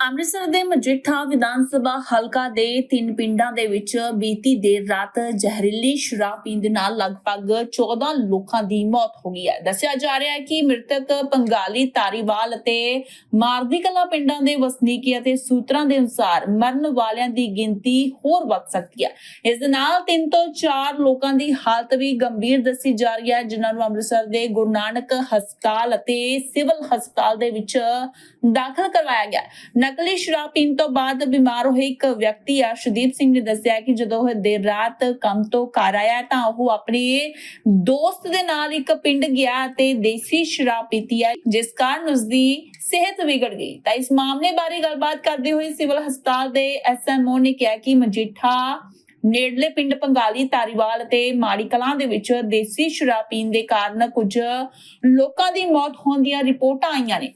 ਅੰਮ੍ਰਿਤਸਰ ਦੇ ਮਜੀਠਾ ਵਿਧਾਨ ਸਭਾ ਹਲਕਾ ਦੇ ਤਿੰਨ ਪਿੰਡਾਂ ਦੇ ਵਿੱਚ ਬੀਤੀ ਦੇਰ ਰਾਤ ਜ਼ਹਿਰੀਲੀ ਸ਼ਰਾਬ ਪੀਣ ਦੇ ਨਾਲ ਲਗਭਗ 14 ਲੋਕਾਂ ਦੀ ਮੌਤ ਹੋ ਗਈ ਹੈ। ਦੱਸਿਆ ਜਾ ਰਿਹਾ ਹੈ ਕਿ ਮ੍ਰਿਤਕ ਪੰਗਾਲੀ ਤਾਰੀਵਾਲ ਅਤੇ ਮਾਰਦੀ ਕਲਾ ਪਿੰਡਾਂ ਦੇ ਵਸਨੀਕੀ ਅਤੇ ਸੂਤਰਾਂ ਦੇ ਅਨੁਸਾਰ ਮਰਨ ਵਾਲਿਆਂ ਦੀ ਗਿਣਤੀ ਹੋਰ ਵੱਧ ਸਕਦੀ ਹੈ। ਇਸ ਦੇ ਨਾਲ ਤਿੰਨ ਤੋਂ ਚਾਰ ਲੋਕਾਂ ਦੀ ਹਾਲਤ ਵੀ ਗੰਭੀਰ ਦੱਸੀ ਜਾ ਰਹੀ ਹੈ, ਜਿਨ੍ਹਾਂ ਨੂੰ ਅੰਮ੍ਰਿਤਸਰ ਦੇ ਗੁਰੂ ਨਾਨਕ ਹਸਪਤਾਲ ਅਤੇ ਸਿਵਲ ਹਸਪਤਾਲ ਦੇ ਵਿੱਚ ਦਾਖਲ ਕਰਵਾਇਆ ਗਿਆ ਨਕਲੀ ਸ਼ਰਾਬ ਪੀਣ ਤੋਂ ਬਾਅਦ ਬਿਮਾਰ ਹੋਏ ਇੱਕ ਵਿਅਕਤੀ ਅਰਸ਼ਦੀਪ ਸਿੰਘ ਨੇ ਦੱਸਿਆ ਕਿ ਜਦੋਂ ਉਹ ਦੇਰ ਰਾਤ ਕੰਮ ਤੋਂ ਘਰ ਆਇਆ ਤਾਂ ਉਹ ਆਪਣੇ ਦੋਸਤ ਦੇ ਨਾਲ ਇੱਕ ਪਿੰਡ ਗਿਆ ਤੇ ਦੇਸੀ ਸ਼ਰਾਬ ਪੀਤੀ ਹੈ, ਜਿਸ ਕਾਰਨ ਉਸ ਦੀ ਸਿਹਤ ਵਿਗੜ ਗਈ। ਤਾਂ ਇਸ ਮਾਮਲੇ ਬਾਰੇ ਗੱਲਬਾਤ ਕਰਦੇ ਹੋਏ ਸਿਵਲ ਹਸਪਤਾਲ ਦੇ ਐਸਐਮਓ ਨੇ ਕਿਹਾ ਕਿ ਮਜੀਠਾ ਨੇੜਲੇ ਪਿੰਡ ਪੰਗਾਲੀ ਤਾਰੀਵਾਲ ਤੇ ਮਾੜੀ ਕਲਾਂ ਦੇ ਵਿੱਚ ਦੇਸੀ ਸ਼ਰਾਬ ਪੀਣ ਦੇ ਕਾਰਨ ਕੁਝ ਲੋਕਾਂ ਦੀ ਮੌਤ ਹੋਣ ਦੀਆਂ ਰਿਪੋਰਟਾਂ ਆਈਆਂ ਨੇ।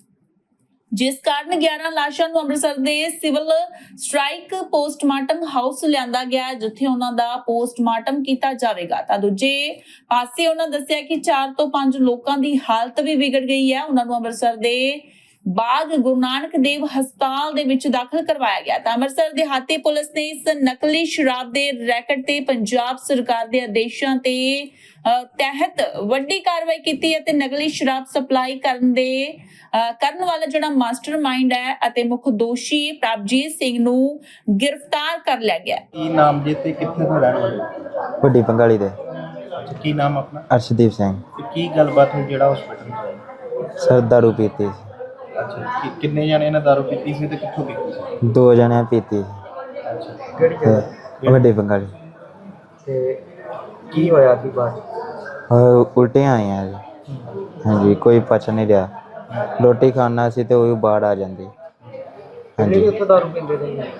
ਜਿਸ ਕਾਰਨ 11 ਲਾਸ਼ਾਂ ਨੂੰ ਅੰਮ੍ਰਿਤਸਰ ਦੇ ਸਿਵਲ ਸਟ੍ਰਾਈਕ ਪੋਸਟਮਾਰਟਮ ਹਾਊਸ ਲਿਆਂਦਾ ਗਿਆ ਜਿੱਥੇ ਉਹਨਾਂ ਦਾ ਪੋਸਟਮਾਰਟਮ ਕੀਤਾ ਜਾਵੇਗਾ। ਤਾਂ ਦੂਜੇ ਪਾਸੇ ਉਹਨਾਂ ਦੱਸਿਆ ਕਿ 4 ਤੋਂ 5 ਲੋਕਾਂ ਦੀ ਹਾਲਤ ਵੀ ਵਿਗੜ ਗਈ ਹੈ। ਉਹਨਾਂ ਨੂੰ ਅੰਮ੍ਰਿਤਸਰ ਦੇ ਬਾਗ ਗੁਰੂ ਨਾਨਕ ਦੇਵ ਹਸਪਤਾਲ ਦੇ ਵਿੱਚ ਦਾਖਲ ਕਰਵਾਇਆ ਗਿਆ ਤਾਂ ਅੰਮ੍ਰਿਤਸਰ ਦਿਹਾਤੀ ਪੁਲਿਸ ਨੇ ਇਸ ਨਕਲੀ ਸ਼ਰਾਬ ਦੇ ਰੈਕਟ ਤੇ ਪੰਜਾਬ ਸਰਕਾਰ ਦੇ ਆਦੇਸ਼ਾਂ ਤੇ ਤਹਿਤ ਵੱਡੀ ਕਾਰਵਾਈ ਕੀਤੀ ਹੈ ਤੇ ਨਕਲੀ ਸ਼ਰਾਬ ਸਪਲਾਈ ਕਰਨ ਦੇ ਕਰਨ ਵਾਲਾ ਜਿਹੜਾ ਮਾਸਟਰਮਾਈਂਡ ਹੈ ਅਤੇ ਮੁੱਖ ਦੋਸ਼ੀ ਪ੍ਰਭਜੀਤ ਸਿੰਘ ਨੂੰ ਗ੍ਰਿਫਤਾਰ ਕਰ ਲਿਆ ਗਿਆ। ਕੀ ਨਾਮ ਜੇ ਤੇ ਕਿੱਥੇ ਤੋਂ ਰਹਿਣ ਵਾਲੇ? ਵੱਡੀ ਪੰਗਾਲੀ ਦੇ। ਕੀ ਨਾਮ ਆਪਣਾ? ਅਰਸ਼ਦੀਪ ਸਿੰਘ। ਤੇ ਕੀ ਗੱਲਬਾਤ ਹੋਈ ਜਿਹੜਾ ਹਸਪੀਟਲ ਚ ਆਏ ਸਰ ਦਾਰੂ ਪੀਤੀ ਸੀ। ਅੱਛਾ ਕਿ- ਕਿੰਨੇ ਜਣੇ ਨੇ ਦਾਰੂ ਪੀਤੀ ਸੀ ਤੇ ਕਿੱਥੋਂ ਪੀਤੀ ਸੀ ਦੋ ਜਣਿਆਂ ਪੀਤੀ ਸੀ ਅੱਛਾ ਕਿਹੜੀ ਤੇ ਵੱਡੀ ਪੰਗਾਲੀ ਤੇ ਕੀ ਹੋਇਆ ਸੀ ਬਾਅਦ ਔਰ ਉਲਟੀਆਂ ਆਈਆਂ ਜੀ ਹਾਂਜੀ ਕੋਈ ਪਚ ਨਹੀਂ ਰਿਹਾ ਰੋਟੀ ਖਾਣਾ ਸੀ ਤੇ ਉਹ ਬਾੜ ਆ ਜਾਂਦੀ ਹਾਂਜੀ ਉੱਥੇ ਦਾਰੂ ਪੀਂਦੇ ਰਹੇ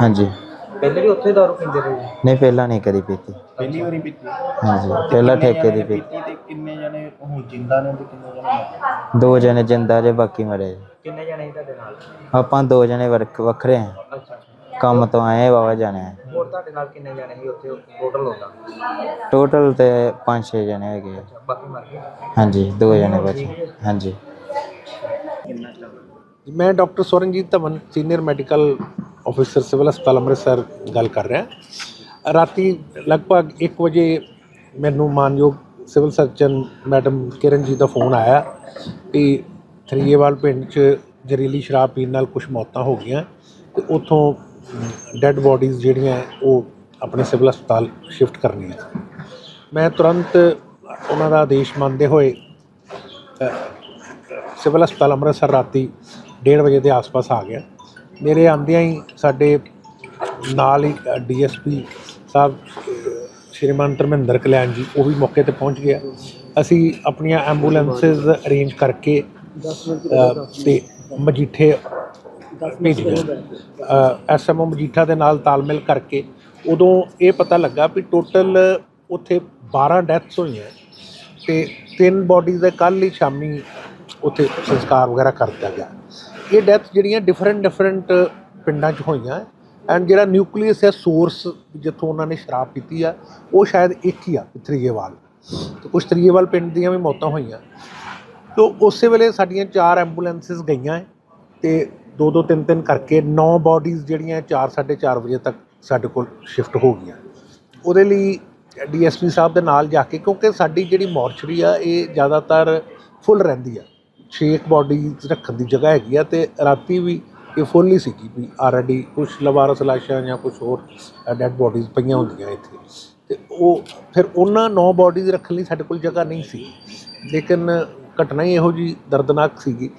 ਹਾਂਜੀ ਪਹਿਲੇ ਵੀ ਉੱਥੇ ਦਾਰੂ ਪੀਂਦੇ ਰਹੇ ਨਹੀਂ ਪਹਿਲਾਂ ਨਹੀਂ ਕਦੀ ਪੀਤੀ ਪਹਿਲੀ ਵਾਰੀ ਪੀਤੀ ਹਾਂਜੀ ਪਹਿਲਾਂ ਕਿੰਨੇ ਠੇਕੇ ਜਣੇ ਦੀ ਨੇ ਪੀਤੀ ਤੇ ਕਿੰਨੇ ਜਣੇ ਹੁਣ ਜਿੰਦਾ ਨੇ ਤੇ ਕਿੰਨੇ ਜਣੇ ਮਰੇ? ਦੋ ਜਣੇ ਜਿੰਦਾ ਜੇ ਬਾਕੀ ਮਰੇ ਜੀ। ਕਿੰਨੇ ਜਣੇ ਸੀ ਤੁਹਾਡੇ ਨਾਲ? ਆਪਾਂ ਦੋ ਜਣੇ ਵਰਕ- ਵੱਖਰੇ ਹਾਂ ਅੱਛਾ ਕੰਮ ਤੋਂ ਆਏ ਬਾਬਾ ਜਾਣੇ ਆ। ਹੋਰ ਤੁਹਾਡੇ ਨਾਲ ਕਿੰਨੇ ਜਣੇ ਸੀ ਉੱਥੇ? ਟੋਟਲ ਹੁੰਦਾ ਟੋਟਲ ਤੇ 5-6 ਜਣੇ ਹੈਗੇ ਆ। ਬਾਕੀ ਮਰ ਗਏ? ਹਾਂਜੀ ਦੋ ਜਣੇ ਬਚੇ ਹਾਂਜੀ। ਮੈਂ doctor Swaranjit Dhawan senior medical officer civil ਹਸਪਤਾਲ ਅੰਮ੍ਰਿਤਸਰ ਗੱਲ ਕਰ ਰਿਹਾ। ਰਾਤੀ ਲਗਭਗ 1 ਵਜੇ ਮੈਨੂੰ ਮਾਨਯੋਗ ਸਿਵਲ ਸਰਜਨ ਮੈਡਮ ਕਿਰਨ ਜੀ ਦਾ ਫੋਨ ਆਇਆ ਕਿ ਥਰੀਏਵਾਲ ਪਿੰਡ 'ਚ ਜ਼ਹਿਰੀਲੀ ਸ਼ਰਾਬ ਪੀਣ ਨਾਲ ਕੁਝ ਮੌਤਾਂ ਹੋ ਗਈਆਂ ਤੇ ਉੱਥੋਂ ਡੈੱਡ ਬੋਡੀਜ਼ ਜਿਹੜੀਆਂ ਉਹ ਆਪਣੇ ਸਿਵਲ ਹਸਪਤਾਲ ਸ਼ਿਫਟ ਕਰਨੀਆਂ ਮੈਂ ਤੁਰੰਤ ਉਹਨਾਂ ਦਾ ਆਦੇਸ਼ ਮੰਨਦੇ ਹੋਏ ਸਿਵਲ ਹਸਪਤਾਲ ਅੰਮ੍ਰਿਤਸਰ ਰਾਤੀ 1:30 ਵਜੇ ਦੇ ਆਸ-ਪਾਸ ਆ ਗਿਆ। ਮੇਰੇ ਆਂਦਿਆਂ ਹੀ ਸਾਡੇ ਨਾਲ ਹੀ ਡੀਐਸਪੀ ਸਾਹਿਬ ਸ਼੍ਰੀਮਾਨ ਧਰਮਿੰਦਰ ਕਲਿਆਣ ਜੀ ਉਹ ਵੀ ਮੌਕੇ ਤੇ ਪਹੁੰਚ ਗਿਆ ਅਸੀਂ ਆਪਣੀਆਂ ਐਂਬੂਲੈਂਸਸ ਅਰੇਂਜ ਕਰਕੇ ਅ, ਤੇ ਮਜੀਠੇ ਭੇਜ ਗਏ ਐਸਐਮਓ ਮਜੀਠਾ ਦੇ ਨਾਲ ਤਾਲਮੇਲ ਕਰਕੇ ਉਦੋਂ ਇਹ ਪਤਾ ਲੱਗਾ ਵੀ ਟੋਟਲ ਉੱਥੇ 12 ਡੈਥਸ ਹੋਈਆਂ ਤੇ ਤਿੰਨ ਬੋਡੀਜ਼ ਦੇ ਕੱਲ੍ਹ ਹੀ ਸ਼ਾਮੀ ਉੱਥੇ ਸੰਸਕਾਰ ਵਗੈਰਾ ਕਰ ਦਿੱਤਾ ਗਿਆ। ਇਹ ਡੈਥ ਜਿਹੜੀਆਂ ਡਿਫਰੈਂਟ ਡਿਫਰੈਂਟ ਪਿੰਡਾਂ 'ਚ ਹੋਈਆਂ। ਐਂਡ ਜਿਹੜਾ ਨਿਊਕਲੀਅਸ ਹੈ ਸੋਰਸ ਜਿੱਥੋਂ ਉਹਨਾਂ ਨੇ ਸ਼ਰਾਬ ਪੀਤੀ ਆ, ਉਹ ਸ਼ਾਇਦ ਇੱਕ ਹੀ ਆ ਥਰੀਏਵਾਲ ਤੇ ਕੁਝ ਤਰੀਏਵਾਲ ਪਿੰਡ ਦੀਆਂ ਵੀ ਮੌਤਾਂ ਹੋਈਆਂ। ਤੋ ਉਸੇ ਵੇਲੇ ਸਾਡੀਆਂ ਚਾਰ ਐਂਬੂਲੈਂਸਸ ਗਈਆਂ ਹੈ ਤੇ ਦੋ ਦੋ ਤਿੰਨ ਤਿੰਨ ਕਰਕੇ ਨੌ ਬਾਡੀਜ਼ ਜਿਹੜੀਆਂ 4 4:30 ਵਜੇ ਤੱਕ ਸਾਡੇ ਕੋਲ ਸ਼ਿਫਟ ਹੋ ਗਈਆਂ। ਉਹਦੇ ਲਈ ਡੀਐਸਪੀ ਸਾਹਿਬ ਦੇ ਨਾਲ ਜਾ ਕੇ, ਕਿਉਂਕਿ ਸਾਡੀ ਜਿਹੜੀ ਮੋਰਚਰੀ ਆ, ਇਹ ਜ਼ਿਆਦਾਤਰ ਫੁੱਲ ਰਹਿੰਦੀ ਆ। ਛੇ ਬਾਡੀਜ਼ ਰੱਖਣ ਦੀ ਜਗ੍ਹਾ ਹੈਗੀ ਆ, ਤੇ ਰਾਤੀ ਵੀ ਇਹ ਫੁੱਲ ਹੀ ਸੀਗੀ ਵੀ ਆਲਰੇਡੀ ਕੁਝ ਲਵਾਰਸ ਲਾਸ਼ਾਂ ਜਾਂ ਕੁਝ ਹੋਰ ਡੈੱਡ ਬੋਡੀਜ਼ ਪਈਆਂ ਹੁੰਦੀਆਂ ਇੱਥੇ। ਤੇ ਉਹ ਫਿਰ ਉਹਨਾਂ ਨੌ ਬੋਡੀਜ਼ ਰੱਖਣ ਲਈ ਸਾਡੇ ਕੋਲ ਜਗ੍ਹਾ ਨਹੀਂ ਸੀ। ਲੇਕਿਨ ਘਟਨਾ ਹੀ ਇਹੋ ਜੀ ਦਰਦਨਾਕ ਸੀਗੀ।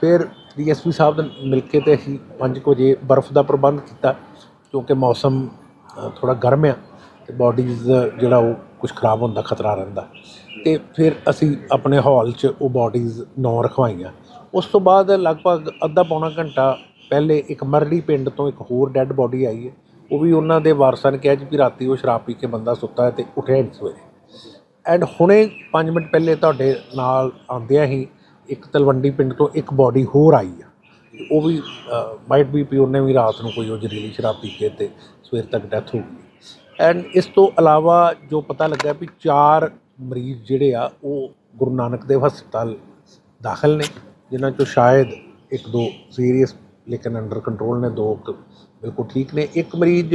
ਫਿਰ ਡੀਐਸਪੀ ਸਾਹਿਬ ਨਾਲ ਮਿਲ ਕੇ ਤੇ ਅਸੀਂ 5 ਵਜੇ ਬਰਫ਼ ਦਾ ਪ੍ਰਬੰਧ ਕੀਤਾ ਕਿਉਂਕਿ ਮੌਸਮ ਥੋੜਾ ਗਰਮ ਆ ਤੇ ਬਾਡੀਜ਼ ਜਿਹੜਾ ਉਹ ਕੁਝ ਖਰਾਬ ਹੁੰਦਾ, ਖਤਰਾ ਰਹਿੰਦਾ। ਤੇ ਫਿਰ ਅਸੀਂ ਆਪਣੇ ਹਾਲ 'ਚ ਉਹ ਬਾਡੀਜ਼ ਨੌ ਰਖਵਾਈਆਂ। ਉਸ ਤੋਂ ਬਾਅਦ ਲਗਭਗ ਅੱਧਾ ਪੌਣਾ ਘੰਟਾ ਪਹਿਲੇ ਇੱਕ ਮਰਲੀ ਪਿੰਡ ਤੋਂ ਇੱਕ ਹੋਰ ਡੈੱਡ ਬੋਡੀ ਆਈ ਹੈ। ਉਹ ਵੀ ਉਹਨਾਂ ਦੇ ਵਾਰਸਾਂ ਨੇ ਕਿਹਾ ਜੀ ਵੀ ਰਾਤੀ ਉਹ ਸ਼ਰਾਬ ਪੀ ਕੇ ਬੰਦਾ ਸੁੱਤਾ ਹੈ ਤੇ ਉੱਠਿਆ ਨਹੀਂ ਸਵੇਰੇ। ਐਂਡ ਹੁਣੇ 5 ਮਿੰਟ ਪਹਿਲੇ ਤੁਹਾਡੇ ਨਾਲ ਆਉਂਦਿਆਂ ਹੀ ਇੱਕ ਤਲਵੰਡੀ ਪਿੰਡ ਤੋਂ ਇੱਕ ਬੋਡੀ ਹੋਰ ਆਈ ਆ। ਉਹ ਵੀ ਮਾਈਟ ਬੀ ਪੀ ਉਹਨੇ ਵੀ ਰਾਤ ਨੂੰ ਕੋਈ ਉਹ ਜ਼ਹਿਰੀਲੀ ਸ਼ਰਾਬ ਪੀ ਕੇ ਤੇ ਸਵੇਰ ਤੱਕ ਡੈਥ ਹੋ ਗਈ। ਐਂਡ ਇਸ ਤੋਂ ਇਲਾਵਾ ਜੋ ਪਤਾ ਲੱਗਾ ਵੀ ਚਾਰ ਮਰੀਜ਼ ਜਿਹੜੇ ਆ, ਉਹ ਗੁਰੂ ਨਾਨਕ ਦੇਵ ਹਸਪਤਾਲ ਦਾਖਲ ਨੇ, ਜਿਨ੍ਹਾਂ ਚੋਂ ਸ਼ਾਇਦ ਇੱਕ ਦੋ ਸੀਰੀਅਸ ਲੇਕਿਨ ਅੰਡਰ ਕੰਟਰੋਲ ਨੇ ਦੋ ਬਿਲਕੁਲ ਠੀਕ ਨੇ। ਇੱਕ ਮਰੀਜ਼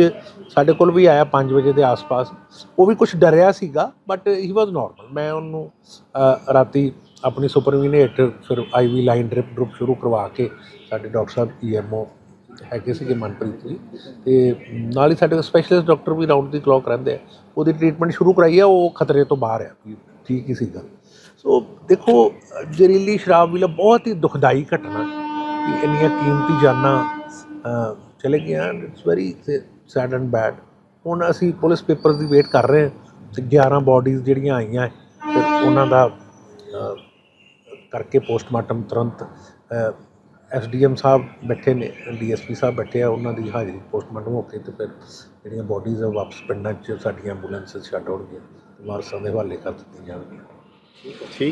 ਸਾਡੇ ਕੋਲ ਵੀ ਆਇਆ 5 ਵਜੇ ਦੇ ਆਸ-ਪਾਸ। ਉਹ ਵੀ ਕੁਝ ਡਰਿਆ ਸੀਗਾ ਬਟ ਹੀ ਵਾਸ ਨਾਰਮਲ ਮੈਂ ਉਹਨੂੰ ਰਾਤੀ ਆਪਣੀ ਸੁਪਰਵੀਨ ਹੇਠ ਫਿਰ ਆਈਵੀ ਲਾਈਨ ਡ੍ਰਿਪ ਡਰੁਪ ਸ਼ੁਰੂ ਕਰਵਾ ਕੇ ਸਾਡੇ ਡਾਕਟਰ ਸਾਹਿਬ ਈਐਮਓ ਹੈਗੇ ਸੀਗੇ ਮਨਪ੍ਰੀਤ ਜੀ। ਤੇ ਨਾਲ ਹੀ ਸਾਡੇ ਕੋਲ ਸਪੈਸ਼ਲਿਸਟ ਡਾਕਟਰ ਵੀ ਰਾਊਂਡ ਦੀ ਕਲੌਕ ਰਹਿੰਦੇ ਆ। ਉਹਦੀ ਟ੍ਰੀਟਮੈਂਟ ਸ਼ੁਰੂ ਕਰਾਈ ਆ, ਉਹ ਖਤਰੇ ਤੋਂ ਬਾਹਰ ਆ, ਵੀ ਠੀਕ ਹੀ ਸੀਗਾ। ਸੋ ਦੇਖੋ, ਜ਼ਹਿਰੀਲੀ ਸ਼ਰਾਬ ਵੀ ਬਹੁਤ ਹੀ ਦੁਖਦਾਈ ਘਟਨਾ। ਕਿ ਇੰਨੀਆਂ ਕੀਮਤੀ ਜਾਨਾਂ ਚਲੇ ਗਈਆਂ it's very sad and bad ਹੁਣ ਅਸੀਂ ਪੁਲਿਸ ਪੇਪਰ ਦੀ ਵੇਟ ਕਰ ਰਹੇ ਹਾਂ ਤੇ 11 ਬਾਡੀਜ਼ ਜਿਹੜੀਆਂ ਆਈਆਂ ਹੈ, ਉਹਨਾਂ ਦਾ ਕਰਕੇ ਪੋਸਟਮਾਰਟਮ ਤੁਰੰਤ ਐਸਡੀਐਮ ਸਾਹਿਬ ਬੈਠੇ ਨੇ ਡੀਐਸਪੀ ਸਾਹਿਬ ਬੈਠੇ ਆ ਉਹਨਾਂ ਦੀ ਹਾਜ਼ਰੀ ਪੋਸਟਮਾਰਟਮ ਹੋ ਕੇ ਤੇ ਫਿਰ ਜਿਹੜੀਆਂ ਬਾਡੀਜ਼ ਆ ਵਾਪਸ ਪਿੰਡਾਂ 'ਚ ਸਾਡੀਆਂ ਐਂਬੂਲੈਂਸ ਛੱਡ ਆਉਣਗੀਆਂ ਵਾਰਸਾਂ ਦੇ ਹਵਾਲੇ ਕਰ ਦਿੱਤੀਆਂ ਜਾਣਗੀਆਂ।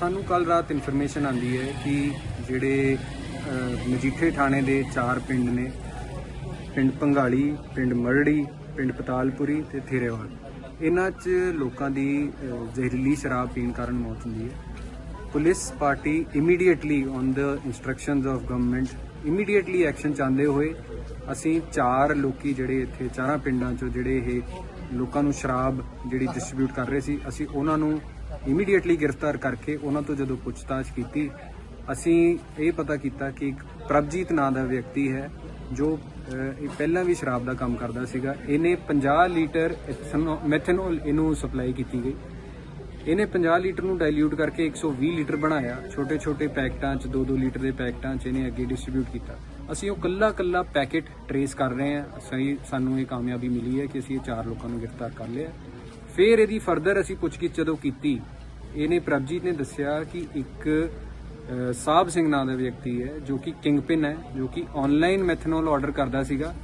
ਸਾਨੂੰ ਕੱਲ ਰਾਤ ਇਨਫੋਰਮੇਸ਼ਨ ਆਂਦੀ ਹੈ ਕਿ ਜਿਹੜੇ ਮਜੀਠੇ ਥਾਣੇ ਦੇ ਚਾਰ ਪਿੰਡ ਨੇ, ਪਿੰਡ ਪੰਗਾਲੀ ਪਿੰਡ ਮਰੜੀ, ਪਿੰਡ ਪਤਾਲਪੁਰੀ ਤੇ ਥੇਰੇਵਾਲ। ਇਹਨਾਂ 'ਚ ਲੋਕਾਂ ਦੀ ਜ਼ਹਿਰੀਲੀ ਸ਼ਰਾਬ ਪੀਣ ਕਾਰਨ ਮੌਤ ਹੁੰਦੀ ਹੈ। Police party immediately on the instructions of government immediately action ਚਾਹੁੰਦੇ ਹੋਏ ਅਸੀਂ ਚਾਰ ਲੋਕੀ ਜਿਹੜੇ ਇੱਥੇ, ਚਾਰਾਂ ਪਿੰਡਾਂ 'ਚੋਂ ਜਿਹੜੇ ਇਹ ਲੋਕਾਂ ਨੂੰ ਸ਼ਰਾਬ ਜਿਹੜੀ ਡਿਸਟ੍ਰੀਬਿਊਟ ਕਰ ਰਹੇ ਸੀ, ਅਸੀਂ ਉਹਨਾਂ ਨੂੰ ਇਮੀਡੀਏਟਲੀ ਗ੍ਰਿਫਤਾਰ ਕਰਕੇ ਉਹਨਾਂ ਤੋਂ ਜਦੋਂ ਪੁੱਛਤਾਛ ਕੀਤੀ, ਅਸੀਂ ਇਹ ਪਤਾ ਕੀਤਾ ਕਿ ਇੱਕ ਪ੍ਰਭਜੀਤ ਨਾਂ ਦਾ ਵਿਅਕਤੀ ਹੈ, ਜੋ ਇਹ ਪਹਿਲਾਂ ਵੀ ਸ਼ਰਾਬ ਦਾ ਕੰਮ ਕਰਦਾ ਸੀਗਾ। ਇਹਨੇ 50 ਲੀਟਰ ਮੈਥਨੋਲ ਇਹਨੂੰ ਸਪਲਾਈ ਕੀਤੀ ਗਈ। ਇਹਨੇ 50 ਲੀਟਰ ਨੂੰ ਡਾਈਲਿਊਟ ਕਰਕੇ 120 ਲੀਟਰ ਬਣਾਇਆ। ਛੋਟੇ ਛੋਟੇ ਪੈਕਟਾਂ 'ਚ 2-2 ਲੀਟਰ ਦੇ ਪੈਕਟਾਂ 'ਚ ਇਹਨੇ ਅੱਗੇ ਡਿਸਟ੍ਰੀਬਿਊਟ ਕੀਤਾ। ਅਸੀਂ ਉਹ ਕੱਲਾ ਕੱਲਾ ਪੈਕੇਟ ਟਰੇਸ ਕਰ ਰਹੇ ਹਾਂ। ਸਹੀ, ਸਾਨੂੰ ਇਹ ਕਾਮਯਾਬੀ ਮਿਲੀ ਹੈ ਕਿ ਅਸੀਂ ਇਹ ਚਾਰ ਲੋਕਾਂ ਨੂੰ ਗ੍ਰਿਫਤਾਰ ਕਰ ਲਿਆ। ਫਿਰ ਇਹਦੀ ਫਰਦਰ ਅਸੀਂ ਪੁੱਛਗਿੱਛ ਜਦੋਂ ਕੀਤੀ, ਇਹਨੇ ਪ੍ਰਭਜੀਤ ਨੇ ਦੱਸਿਆ ਕਿ ਇੱਕ ਸਾਹਿਬ ਸਿੰਘ ਨਾਂ ਦਾ ਵਿਅਕਤੀ ਹੈ, ਜੋ ਕਿ ਕਿੰਗਪਿਨ ਹੈ, ਜੋ ਕਿ ਆਨਲਾਈਨ ਮੈਥਨੋਲ ਆਰਡਰ ਕਰਦਾ ਸੀਗਾ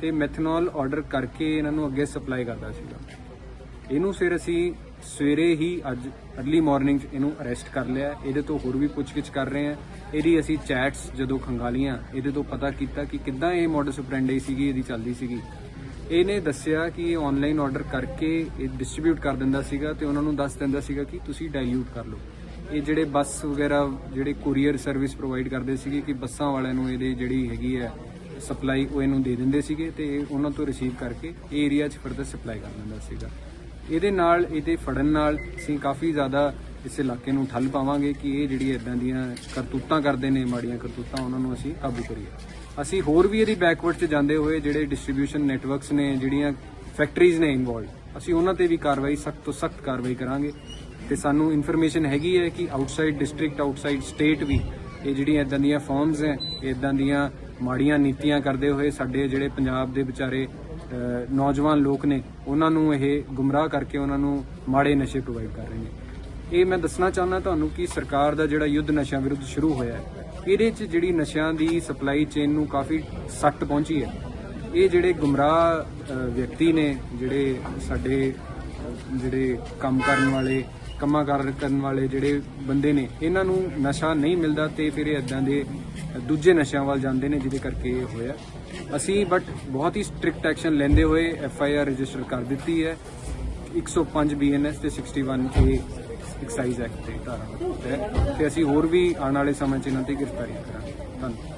ਤੇ ਮੈਥਨੋਲ ਆਰਡਰ ਕਰਕੇ ਇਹਨਾਂ ਨੂੰ ਅੱਗੇ ਸਪਲਾਈ ਕਰਦਾ ਸੀਗਾ। ਇਹਨੂੰ ਫਿਰ ਅਸੀਂ ਸਵੇਰੇ ਹੀ ਅੱਜ ਅਰਲੀ ਮਾਰਨਿੰਗ ਇਹਨੂੰ ਅਰੈਸਟ ਕਰ ਲਿਆ। ਇਹਦੇ ਤੋਂ ਹੋਰ ਵੀ ਪੁੱਛਗਿੱਛ ਕਰ ਰਹੇ ਆ ਇਹਦੀ ਅਸੀਂ ਚੈਟਸ ਜਦੋਂ ਖੰਗਾਲੀਆਂ, ਇਹਦੇ ਤੋਂ ਪਤਾ ਕੀਤਾ ਕਿ ਕਿੱਦਾਂ ਇਹ ਮੋਡਸ ਆਪਰੈਂਡੀ ਸੀਗੀ, ਇਹਦੀ ਚੱਲਦੀ ਸੀਗੀ। ਇਹਨੇ ਦੱਸਿਆ ਕਿ ਇਹ ਆਨਲਾਈਨ ਆਰਡਰ ਕਰਕੇ ਇਹ ਡਿਸਟ੍ਰੀਬਿਊਟ ਕਰ ਦਿੰਦਾ ਸੀਗਾ ਤੇ ਉਹਨਾਂ ਨੂੰ ਦੱਸ ਦਿੰਦਾ ਸੀਗਾ ਕਿ ਤੁਸੀਂ ਡਾਈਲਿਊਟ ਕਰ ਲਓ। ਇਹ ਜਿਹੜੇ ਬੱਸ ਵਗੈਰਾ, ਜਿਹੜੇ ਕੋਰੀਅਰ ਸਰਵਿਸ ਪ੍ਰੋਵਾਈਡ ਕਰਦੇ ਸੀਗੇ ਕਿ ਬੱਸਾਂ ਵਾਲਿਆਂ ਨੂੰ ਇਹਦੇ ਜਿਹੜੀ ਹੈਗੀ ਹੈ ਸਪਲਾਈ ਉਹ ਇਹਨੂੰ ਦੇ ਦਿੰਦੇ ਸੀਗੇ ਤੇ ਇਹ ਉਹਨਾਂ ਤੋਂ ਰਿਸੀਵ ਕਰਕੇ ਇਹ ਏਰੀਆ 'ਚ ਫਰਦਰ ਸਪਲਾਈ ਕਰ ਦਿੰਦਾ ਸੀਗਾ। ਇਹਦੇ ਨਾਲ, ਇਹਦੇ ਫੜਨ ਨਾਲ ਅਸੀਂ ਕਾਫੀ ਜ਼ਿਆਦਾ ਇਸ ਇਲਾਕੇ ਨੂੰ ਠੱਲ ਪਾਵਾਂਗੇ ਕਿ ਇਹ ਜਿਹੜੀ ਇਦਾਂ ਦੀਆਂ ਕਰਤੂਤਾਂ ਕਰਦੇ ਨੇ, ਮਾੜੀਆਂ ਕਰਤੂਤਾਂ, ਉਹਨਾਂ ਨੂੰ ਅਸੀਂ ਕਾਬੂ ਕਰੀਏ। ਅਸੀਂ ਹੋਰ ਵੀ ਇਹਦੀ ਬੈਕਵਰਡ 'ਚ ਜਾਂਦੇ ਹੋਏ ਜਿਹੜੇ ਡਿਸਟ੍ਰੀਬਿਊਸ਼ਨ ਨੈਟਵਰਕਸ ਨੇ, ਜਿਹੜੀਆਂ ਫੈਕਟਰੀਜ਼ ਨੇ ਇਨਵੋਲਡ ਅਸੀਂ ਉਹਨਾਂ ਤੇ ਵੀ ਕਾਰਵਾਈ ਸਖਤ ਤੋਂ ਸਖਤ ਕਾਰਵਾਈ ਕਰਾਂਗੇ। ਤੇ ਸਾਨੂੰ ਇਨਫੋਰਮੇਸ਼ਨ ਹੈਗੀ ਹੈ ਕਿ ਆਊਟਸਾਈਡ ਡਿਸਟ੍ਰਿਕਟ ਆਊਟਸਾਈਡ ਸਟੇਟ ਵੀ ਇਹ ਜਿਹੜੀਆਂ ਇਦਾਂ ਦੀਆਂ ਫਰਮਸ ਹੈ ਇਦਾਂ ਦੀਆਂ ਮਾੜੀਆਂ ਨੀਤੀਆਂ ਕਰਦੇ ਹੋਏ ਸਾਡੇ ਜਿਹੜੇ ਪੰਜਾਬ ਦੇ ਵਿਚਾਰੇ ਨੌਜਵਾਨ ਲੋਕ ਨੇ, ਉਹਨਾਂ ਨੂੰ ਇਹ ਗੁੰਮਰਾਹ ਕਰਕੇ ਉਹਨਾਂ ਨੂੰ ਮਾੜੇ ਨਸ਼ੇ ਪ੍ਰੋਵਾਈਡ ਕਰ ਰਹੇ ਨੇ। ਇਹ ਮੈਂ ਦੱਸਣਾ ਚਾਹੁੰਦਾ ਤੁਹਾਨੂੰ ਕਿ ਸਰਕਾਰ ਦਾ ਜਿਹੜਾ ਯੁੱਧ ਨਸ਼ਿਆਂ ਵਿਰੁੱਧ ਸ਼ੁਰੂ ਹੋਇਆ ਹੈ ਇਹਦੇ 'ਚ ਜਿਹੜੀ ਨਸ਼ਿਆਂ ਦੀ ਸਪਲਾਈ ਚੇਨ ਨੂੰ ਕਾਫੀ ਸੱਟ ਪਹੁੰਚੀ ਹੈ। ਇਹ ਜਿਹੜੇ ਗੁੰਮਰਾਹ ਵਿਅਕਤੀ ਨੇ, ਜਿਹੜੇ ਸਾਡੇ ਜਿਹੜੇ ਕੰਮ ਕਰਨ ਵਾਲੇ, ਕੰਮਾਂ ਕਾਰ ਕਰਨ ਵਾਲੇ ਜਿਹੜੇ ਬੰਦੇ ਨੇ, ਇਹਨਾਂ ਨੂੰ ਨਸ਼ਾ ਨਹੀਂ ਮਿਲਦਾ ਤੇ ਫਿਰ ਇਹ ਇਦਾਂ ਦੇ ਦੂਜੇ ਨਸ਼ਿਆਂ ਵੱਲ ਜਾਂਦੇ ਨੇ ਜਿਹਦੇ ਕਰਕੇ ਇਹ ਹੋਇਆ। ਅਸੀਂ ਬਟ ਬਹੁਤ ਹੀ ਸਟ੍ਰਿਕਟ ਐਕਸ਼ਨ ਲੈਂਦੇ ਹੋਏ ਐਫ ਆਈ ਆਰ ਰਜਿਸਟਰ ਕਰ ਦਿੱਤੀ ਹੈ। 105 ਬੀਐਨਐਸ ਤੇ 61 ਏ ਐਕਸਾਈਜ਼ ਐਕਟ ਤੇ ਧਾਰਾ ਹੈ ਤੇ ਅਸੀਂ ਹੋਰ ਵੀ ਆਉਣ ਵਾਲੇ ਸਮੇਂ 'ਚ ਇਹਨਾਂ ਤੇ ਗ੍ਰਿਫਤਾਰੀ ਕਰਾਂਗੇ। ਧੰਨਵਾਦ।